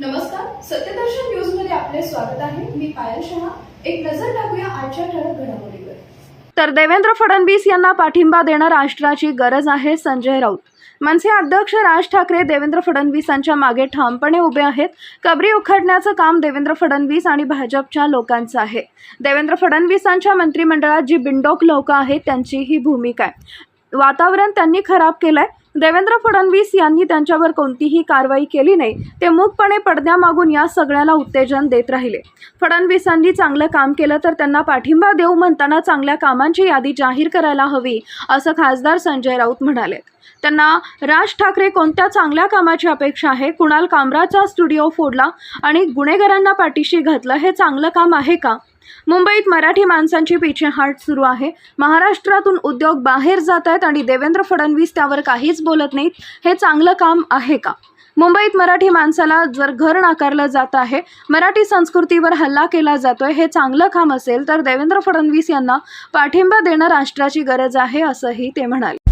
नमस्कार सत्यदर्शन न्यूजमध्ये आपले स्वागत आहे. मी पायल शहा. एक नजर टाकूया आजच्या ठळक घडामोडीवर. तर देवेंद्र फडणवीस यांना पाठिंबा देणं राष्ट्राची गरज आहे संजय राऊत. मनसे अध्यक्ष राज ठाकरे देवेंद्र फडणवीसांच्या मागे ठामपणे उभे आहेत. कबरी उखडण्याचं काम देवेंद्र फडणवीस आणि भाजपच्या लोकांचं आहे. देवेंद्र फडणवीसांच्या मंत्रिमंडळात जी बिंडोक लोक आहेत त्यांची ही भूमिका आहे. वातावरण त्यांनी खराब केलंय. देवेंद्र फडणवीस यांनी त्यांच्यावर कोणतीही कारवाई केली नाही ते मूकपणे पडद्यामागून या सगळ्याला उत्तेजन देत राहिले. फडणवीसांनी चांगलं काम केलं तर त्यांना पाठिंबा देऊ म्हणताना चांगल्या कामांची यादी जाहीर करायला हवी असं खासदार संजय राऊत म्हणाले. त्यांना राज ठाकरे कोणत्या चांगल्या कामाची अपेक्षा आहे कुणाल कामराचा स्टुडिओ फोडला आणि गुन्हेगारांना पाठीशी घातलं हे चांगलं काम आहे का? मुंबईत मराठी माणसांची पीछेहाट सुरू आहे. महाराष्ट्रातून उद्योग बाहेर जात आहेत आणि देवेंद्र फडणवीस त्यावर काहीच बोलत नाहीत. हे चांगलं काम आहे का? मुंबईत मराठी माणसाला जर घर नाकारलं जात आहे मराठी संस्कृतीवर हल्ला केला जातोय हे चांगलं काम असेल तर देवेंद्र फडणवीस यांना पाठिंबा देणं राष्ट्राची गरज आहे असंही ते म्हणाले.